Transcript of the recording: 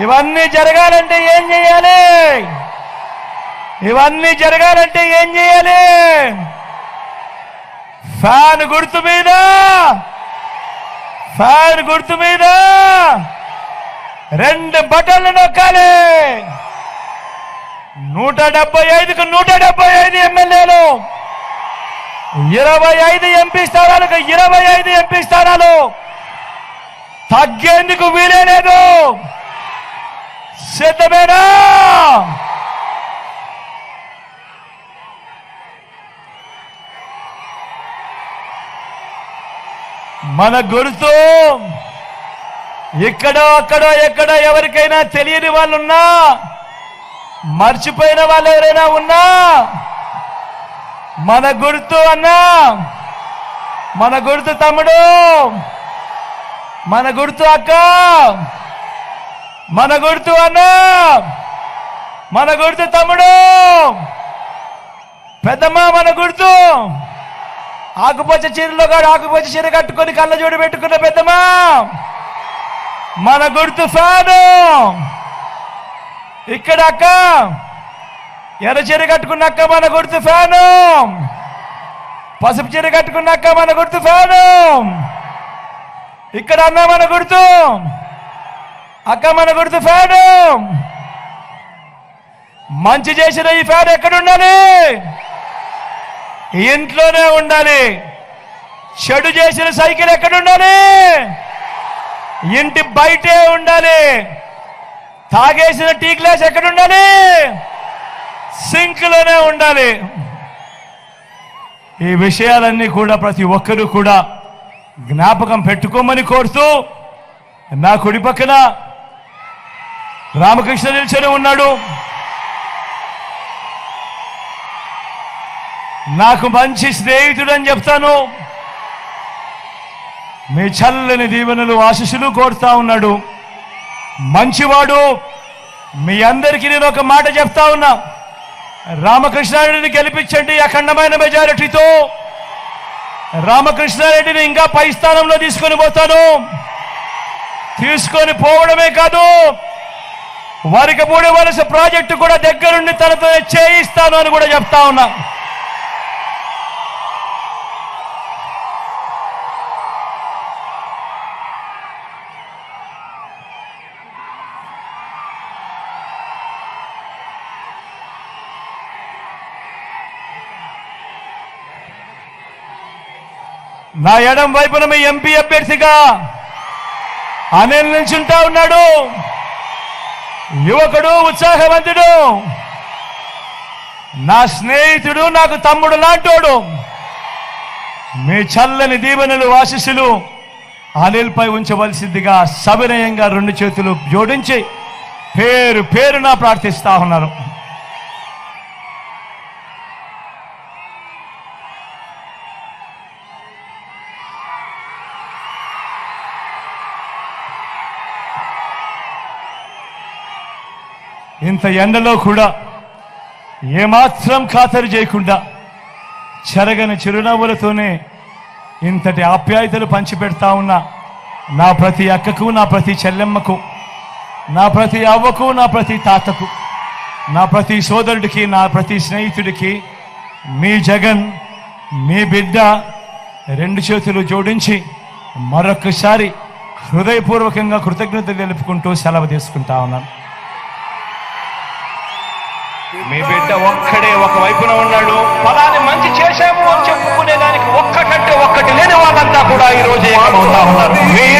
ఇవన్నీ జరగాలంటే ఏం చేయాలి? ఇవన్నీ జరగాలంటే ఏం చేయాలి? ఫ్యాన్ గుర్తు మీద ఫ్యాన్ గుర్తు మీద రెండు బటన్లు నొక్కాలి. నూట డెబ్బై ఐదుకు నూట డెబ్బై ఐదు ఎమ్మెల్యేలు ఇరవై ఐదు ఎంపీ స్థానాలకు ఇరవై ఐదు ఎంపీ స్థానాలు. తగ్గేందుకు వీలే లేదు. సిద్ధమేనా మన గుర్తు ఇక్కడో అక్కడో ఎక్కడో ఎవరికైనా తెలియని వాళ్ళు ఉన్నా మర్చిపోయిన వాళ్ళు ఎవరైనా ఉన్నా మన గుర్తు అన్నా మన గుర్తు తమ్ముడు మన గుర్తు అక్క మన గుర్తు అన్నా. మన గుర్తు తమ్ముడు. పెద్దమ్మ మన గుర్తు. ఆకుపచ్చ చీరలో కాడు ఆకుపచ్చ చీర కట్టుకొని కళ్ళ జోడు పెట్టుకున్న పెద్దమ్మ. మన గుర్తు ఫ్యాను. ఇక్కడ అక్క. ఎర్ర చీర కట్టుకున్న అక్క మన గుర్తు ఫ్యాను. పసుపు చీర కట్టుకున్న అక్క మన గుర్తు ఫ్యాను. ఇక్కడ అన్న మన గుర్తు. అక్క మన గుర్తు ఫ్యాడు మంచి చేసిన ఈ ఫ్యాన్ ఎక్కడ ఉండాలి ఇంట్లోనే ఉండాలి. చెడు చేసిన సైకిల్ ఎక్కడ ఉండాలి ఇంటి బయటే ఉండాలి. తాగేసిన టీ గ్లాస్ ఎక్కడ ఉండాలి సింక్లోనే ఉండాలి. ఈ విషయాలన్నీ కూడా ప్రతి ఒక్కరూ కూడా జ్ఞాపకం పెట్టుకోమని కోరుతూ నా కుడి పక్కన రామకృష్ణ నిల్చొని ఉన్నాడు. నాకు మంచి స్నేహితుడు అని చెప్తాను. మీ చల్లని దీవెనలు ఆశీస్సులు కోరుతా ఉన్నాడు. మంచివాడు మీ అందరికీ నేను ఒక మాట చెప్తా ఉన్నా. రామకృష్ణారెడ్డిని గెలిపించండి అఖండమైన మెజారిటీతో. రామకృష్ణారెడ్డిని ఇంకా పై స్థానంలో తీసుకొని పోతాను. తీసుకొని పోవడమే కాదు వారికి మూడు వలస ప్రాజెక్టు కూడా దగ్గరుండి తనతో చేయిస్తాను అని కూడా చెప్తా ఉన్నా. నా ఎడం వైపున మీ ఎంపీ అభ్యర్థిగా అనిల్ నిల్చుంటా ఉన్నాడు. యువకుడు ఉత్సాహవంతుడు. నా స్నేహితుడు నాకు తమ్ముడు లాంటోడు. మీ చల్లని దీవెనలు ఆశీస్సులు అనిల్పై ఉంచవలసిందిగా సవినయంగా రెండు చేతులు జోడించి పేరు పేరున ప్రార్థిస్తా ఉన్నారు. ఇంత ఎండలో కూడా ఏమాత్రం ఖాతరు చేయకుండా చెరగని చిరునవ్వులతోనే ఇంతటి ఆప్యాయతలు పంచిపెడతా ఉన్నా నా ప్రతి అక్కకు నా ప్రతి చెల్లెమ్మకు నా ప్రతి అవ్వకు నా ప్రతి తాతకు నా ప్రతి సోదరుడికి నా ప్రతి స్నేహితుడికి మీ జగన్ మీ బిడ్డ రెండు చేతులు జోడించి మరొకసారి హృదయపూర్వకంగా కృతజ్ఞతలు తెలుపుకుంటూ సెలవు తీసుకుంటా ఉన్నాను. బిడ్డ ఒక్కడే ఒక వైపున ఉన్నాడు. ఫలాని మంచి చేశాము అని చెప్పుకునే దానికి ఒక్కటంటే ఒక్కటి లేని వాళ్ళంతా కూడా ఈ రోజు ఉన్నారు.